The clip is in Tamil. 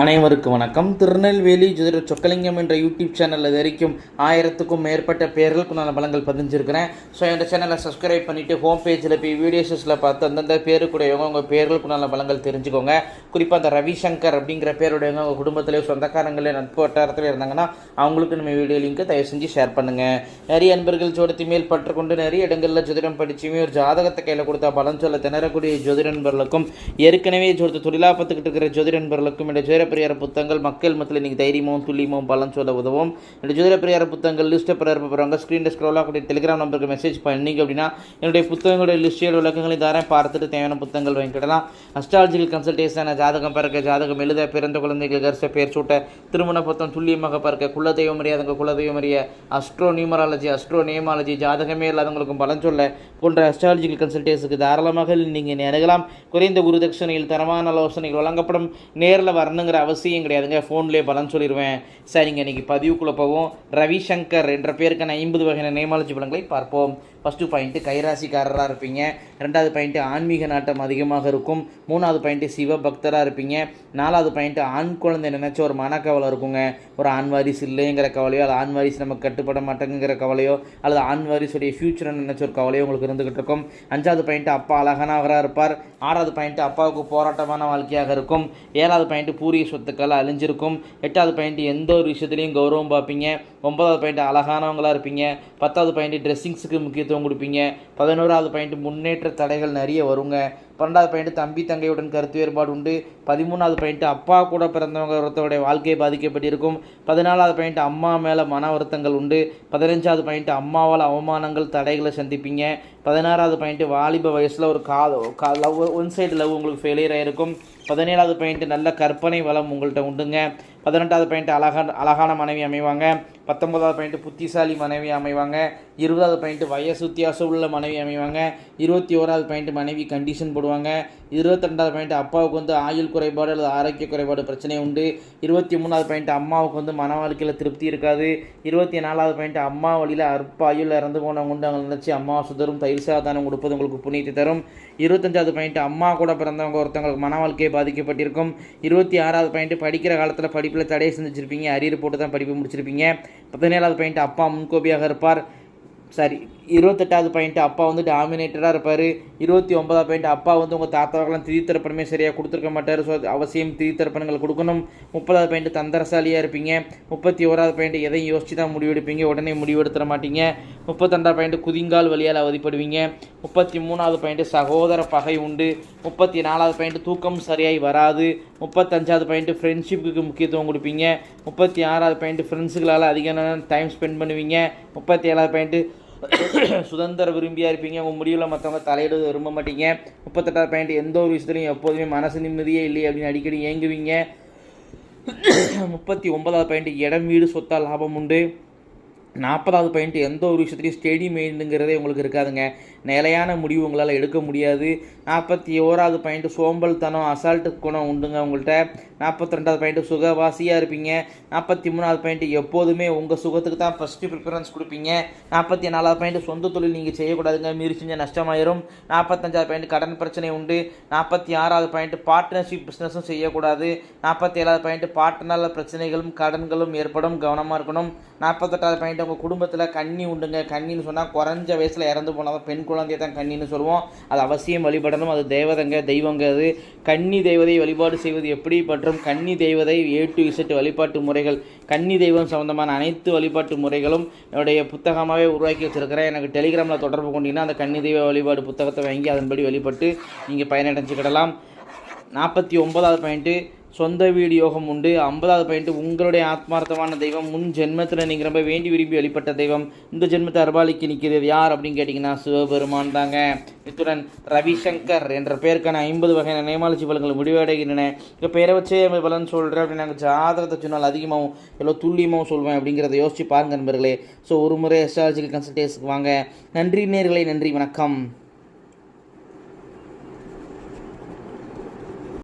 அனைவருக்கும் வணக்கம். திருநெல்வேலி ஜோதிட சொக்கலிங்கம் என்ற யூடியூப் சேனலில் இது வரைக்கும் ஆயிரத்துக்கும் மேற்பட்ட பேர்களுக்குண்டான பலங்கள் பதிஞ்சிருக்கிறேன். ஸோ இந்த சேனலை சப்ஸ்கிரைப் பண்ணிவிட்டு ஹோம் பேஜில் போய் வீடியோஸில் பார்த்து அந்தந்த பேருக்குடையவங்க உங்கள் பேர்களுக்குண்டான பலங்கள் தெரிஞ்சுக்கோங்க. குறிப்பாக அந்த ரவிசங்கர் அப்படிங்கிற பேருடையவங்க உங்கள் குடும்பத்திலேயே சொந்தக்காரங்களே நட்பு வட்டாரத்தில் இருந்தாங்கன்னா அவங்களுக்கு நம்ம வீடியோ லிங்க்கை தயவு செஞ்சு ஷேர் பண்ணுங்கள் நிறைய அன்பர்கள் ஜோடத்தி மேல் பற்றுக்கொண்டு நிறைய இடங்களில் ஜோதிடம் படிச்சுமே ஒரு ஜாதகத்தை கையில் கொடுத்தா பலன் சொல்ல திணறக்கூடிய ஜோதிட நண்பர்களுக்கும் ஏற்கனவே ஜோதி தொழிலாக பார்த்துக்கிட்டு இருக்கிற ஜோதிட நண்பர்களுக்கும் இந்த ஜோதிட பிரியார புத்தகங்கள் மக்கள் மத்தியில் இன்றைக்கி தைரியமும் துல்லியமும் பலன் சொல்ல உதவும். என்னுடைய ஜோதிட பிரியார புத்தகங்கள் லிஸ்ட்டை பிறர் போகிறாங்க ஸ்க்ரீனில் ஸ்க்ரோலாக கூடிய டெலிகிராம் நம்பருக்கு மெசேஜ் பண்ணீங்க அப்படின்னா என்னுடைய புத்தகங்களுடைய லிஸ்டியல் விளக்கங்களை தாரேன். பார்த்துட்டு தேவையான புத்தகங்கள் வாங்கிக்கிடலாம். அஸ்ட்ராலஜிக்கல் கன்சல்டேஷன் ஜாதகம் பிறக்க ஜாதகம் எழுத பிறந்த குழந்தைகள் கரிச பேர் சூட்ட திருமண பொத்தம் துல்லியமாக பார்க்க குலதெய்வம் அறியாதவங்க குலதெய்வம் அறிய அஸ்ட்ரோ நியூமராலஜி அஸ்ட்ரோ நியமாலஜி ஜாதகமே இல்லாதவங்களுக்கும் பலன் சொல்ல போன்ற அஸ்ட்ராலஜிக்கல் கன்சல்டேஷனுக்கு தாராளமாக நீங்கள் நினைக்கலாம் குறைந்த குருதட்சணையில் தரமான ஆலோசனைகள் வழங்கப்படும். நேரில் வரணுங்க வரணுங்கிற அவசியம் கிடையாதுங்க. ஃபோன்லேயே பலன் சொல்லிடுவேன் சரிங்க இன்னைக்கு பதிவுக்குள்ளே போவோம். ரவிசங்கர் என்ற பேருக்கான ஐம்பது வகையான நேமாலஜி பலன்களை பார்ப்போம். ஃபஸ்ட்டு பாயிண்ட்டு கைராசிக்காரராக இருப்பீங்க. ரெண்டாவது பாயிண்ட்டு ஆன்மீக நாட்டம் அதிகமாக இருக்கும். மூணாவது பாயிண்ட்டு சிவ பக்தராக இருப்பீங்க. நாலாவது பாயிண்ட்டு ஆண் குழந்தை நினச்ச ஒரு மனக்கவலை இருக்குங்க. ஒரு ஆண் வாரிசு இல்லைங்கிற கவலையோ அல்லது ஆண் வாரிசு நமக்கு கட்டுப்பட மாட்டேங்கிற கவலையோ அல்லது ஆண் வாரிசுடைய ஃபியூச்சரை நினச்ச ஒரு கவலையோ உங்களுக்கு இருந்துகிட்டு இருக்கும். அஞ்சாவது பாயிண்ட்டு அப்பா அழகானவராக இருப்பார். ஆறாவது பாயிண்ட்டு அப்பாவுக்கு போராட்டமான வாழ்க்கையாக இருக்கும். ஏழாவது பாயிண்ட்டு பூரிய சொத்துக்கள் அழிஞ்சிருக்கும். எட்டாவது பாயிண்ட்டு எந்த ஒரு விஷயத்துலையும் கௌரவம் பார்ப்பீங்க. ஒன்பதாவது பாயிண்ட் அழகானவங்களாக இருப்பீங்க. பத்தாவது பாயிண்ட் ட்ரெஸ்ஸிங்ஸுக்கு முக்கியத்துவம் கொடுப்பீங்க. பதினோராவது பாயிண்ட் முன்னேற்ற தடைகள் நிறைய வருங்க. பன்னெண்டாவது பாயிண்ட் தம்பி தங்கையுடன் கருத்து வேறுபாடு உண்டு. பதிமூணாவது பாயிண்ட் அப்பா கூட பிறந்தவங்க ஒருத்தருடைய வாழ்க்கை பாதிக்கப்பட்டிருக்கும். பதினாலாவது பாயிண்ட் அம்மா மேலே மன வருத்தங்கள் உண்டு. பதினஞ்சாவது பாயிண்ட் அம்மாவால் அவமானங்கள் தடைகளை சந்திப்பீங்க. பதினாறாவது பாயிண்ட் வாலிப வயசில் ஒரு கா கா லவ் ஒன் சைடு லவ் உங்களுக்கு ஃபெயிலியர் ஆகிருக்கும் பதினேழாவது பாயிண்ட் நல்ல கற்பனை வளம் உங்கள்கிட்ட உண்டுங்க. பதினெட்டாவது பாயிண்ட் அழகான அழகான மனைவி அமைவாங்க. பத்தொன்பதாவது பாயிண்ட் புத்திசாலி மனைவி அமைவாங்க. இருபதாவது பாயிண்ட் வயசு வித்தியாசம் உள்ள மனைவி அமைவாங்க. இருபத்தி ஓராவது பாயிண்ட் மனைவி கண்டிஷன் போடுவாங்க. இருபத்திரெண்டாவது பாயிண்ட் அப்பாவுக்கு வந்து ஆயுள் குறைபாடு அல்லது ஆரோக்கிய குறைபாடு பிரச்சனை உண்டு. இருபத்தி மூணாவது பாயிண்ட் அம்மாவுக்கு வந்து மன வாழ்க்கையில் திருப்தி இருக்காது. இருபத்தி நாலாவது பாயிண்ட் அம்மா வழியில் அற்ப ஆயுள் இறந்து போனவங்க உண்டு. அவங்க நினச்சி அம்மா சுதரும் தயிர் சாதானம் கொடுப்பது உங்களுக்கு புண்ணியத்தை தரும். இருபத்தஞ்சாவது பாயிண்ட் அம்மா கூட பிறந்தவங்க ஒருத்தவங்களுக்கு மன வாழ்க்கையை பாதிக்கப்பட்டிருக்கும். இருபத்தி ஆறாவது பாயிண்ட் படிக்கிற காலத்தில் படிப்பில் தடையை செஞ்சுருப்பீங்க அரியர் போட்டு தான் படிப்பு முடிச்சிருப்பீங்க. பதினேழாவது பாயிண்ட் அப்பா முன்கோபியாக இருப்பார். சரி இருபத்தெட்டாவது பாயிண்ட் அப்பா வந்து டாமினேட்டராக இருப்பார். இருபத்தி ஒன்பதாவது பாயிண்ட் அப்பா வந்து உங்கள் தாத்தாவுக்கெல்லாம் திரித்திறப்பணமே சரியாக கொடுத்துருக்க மாட்டார். ஸோ அவசியம் திரித்திறப்பணங்கள் கொடுக்கணும். முப்பதாவது பாயிண்ட் தந்தரசாலியாக இருப்பீங்க. முப்பத்தி ஓராவது பாயிண்ட் எதையும் யோசிச்சு தான் முடிவெடுப்பீங்க. உடனே முடிவெடுத்துட மாட்டீங்க. முப்பத்தெண்டாவது பாயிண்ட் குதிங்கால் வழியால் அவதிப்படுவீங்க. முப்பத்தி மூணாவது பாயிண்ட் சகோதர பகை உண்டு. முப்பத்தி நாலாவது பாயிண்ட் தூக்கம் சரியாய் வராது. முப்பத்தஞ்சாவது பாயிண்ட் ஃப்ரெண்ட்ஷிப்புக்கு முக்கியத்துவம் கொடுப்பீங்க. முப்பத்தி ஆறாவது பாயிண்ட் ஃப்ரெண்ட்ஸுகளால் அதிக நேரம் டைம் ஸ்பெண்ட் பண்ணுவீங்க. முப்பத்தி ஏழாவது பாயிண்ட்டு சுதந்திர விரும்பியாக இருப்பீங்க. உங்கள் முடிவில் மற்றவங்க தலையிட விரும்ப மாட்டீங்க. முப்பத்தெட்டாவது பாயிண்ட் எந்த ஒரு விஷயத்துலையும் எப்போதுமே மனசு நிம்மதியே இல்லை அப்படின்னு அடிக்கடி ஏங்குவீங்க. முப்பத்தி ஒன்பதாவது பாயிண்ட் இடம் வீடு சொத்தா லாபம் உண்டு. நாற்பதாவது பாயிண்ட் எந்த ஒரு விஷயத்துலையும் ஸ்டெடி மெயின்ங்கிறதே உங்களுக்கு இருக்காதுங்க. நிலையான முடிவு உங்களால் எடுக்க முடியாது. நாற்பத்தி ஓராவது பாயிண்ட் சோம்பல் தனம் அசால்ட்டு குணம் உண்டுங்க உங்கள்கிட்ட நாற்பத்தி ரெண்டாவது பாயிண்ட்டு சுகவாசியாக இருப்பீங்க. நாற்பத்தி மூணாவது பாயிண்ட்டு எப்போதுமே உங்கள் சுகத்துக்கு தான் ஃபஸ்ட்டு ப்ரிஃபரன்ஸ் கொடுப்பீங்க. நாற்பத்தி நாலாவது பாயிண்ட்டு சொந்த தொழில் நீங்கள் செய்யக்கூடாதுங்க. மீறி செஞ்சால் நஷ்டமாயிரும். நாற்பத்தஞ்சாவது பாயிண்ட் கடன் பிரச்சனை உண்டு. நாற்பத்தி ஆறாவது பாயிண்ட் பார்ட்னர்ஷிப் பிஸ்னஸும் செய்யக்கூடாது. நாற்பத்தி ஏழாவது பாயிண்ட் பார்ட்னரில் பிரச்சனைகளும் கடன்களும் ஏற்படும். கவனமாக இருக்கணும். நாற்பத்தெட்டாவது பாயிண்ட் உங்கள் குடும்பத்தில் கண்ணி உண்டுங்க. கண்ணின்னு சொன்னால் குறைஞ்ச வயசில் இறந்து போனால் பெண் குழந்தைய தான் கண்ணின்னு சொல்லுவோம். அது அவசியம் கடனும் அது தெய்வதங்க தெய்வங்க அது கன்னி தெய்வதை வழிபாடு செய்வது எப்படி? மற்றும் கன்னி தெய்வதை ஏ டு இசட் வழிபாட்டு முறைகள் கன்னி தெய்வம் சம்மந்தமான அனைத்து வழிபாட்டு முறைகளும் என்னுடைய புத்தகமாகவே உருவாக்கி வச்சிருக்கிறேன். எனக்கு டெலிகிராமில் தொடர்பு கொண்டீங்கன்னா அந்த கன்னி தெய்வ வழிபாடு புத்தகத்தை வாங்கி அதன்படி வழிபட்டு நீங்கள் பயனடைஞ்சுக்கிடலாம். நாற்பத்தி ஒன்பதாவது பாயிண்ட்டு சொந்த வீடு யோகம் உண்டு. ஐம்பதாவது பாயிண்ட் உங்களுடைய ஆத்மார்த்தமான தெய்வம் முன் ஜென்மத்தில் நீங்கள் ரொம்ப வேண்டி விரும்பி வழிபட்ட தெய்வம் இந்த ஜென்மத்தை அர்பாலிக்கு நிற்கிறது யார் அப்படின்னு கேட்டிங்கன்னா சிவபெருமான் தாங்க. இத்துடன் ரவிசங்கர் என்ற பெயருக்கான ஐம்பது வகையான நேமாலஜி பலன்கள் முடிவடைகின்றன. இப்போ பெயரை வச்சே பலன் சொல்கிறேன் அப்படின்னு நாங்கள் ஜாதகத்தை சொன்னால் அதிகமாகவும் எவ்வளோ துல்லியமாகவும் சொல்வேன் அப்படிங்கிறத யோசிச்சு பாருங்க நண்பர்களே. ஸோ ஒரு முறை எஸ்ட்ராலஜிக்கல் கன்சல்டேஷனுக்கு வாங்க. நன்றி நேர்களை நன்றி வணக்கம்.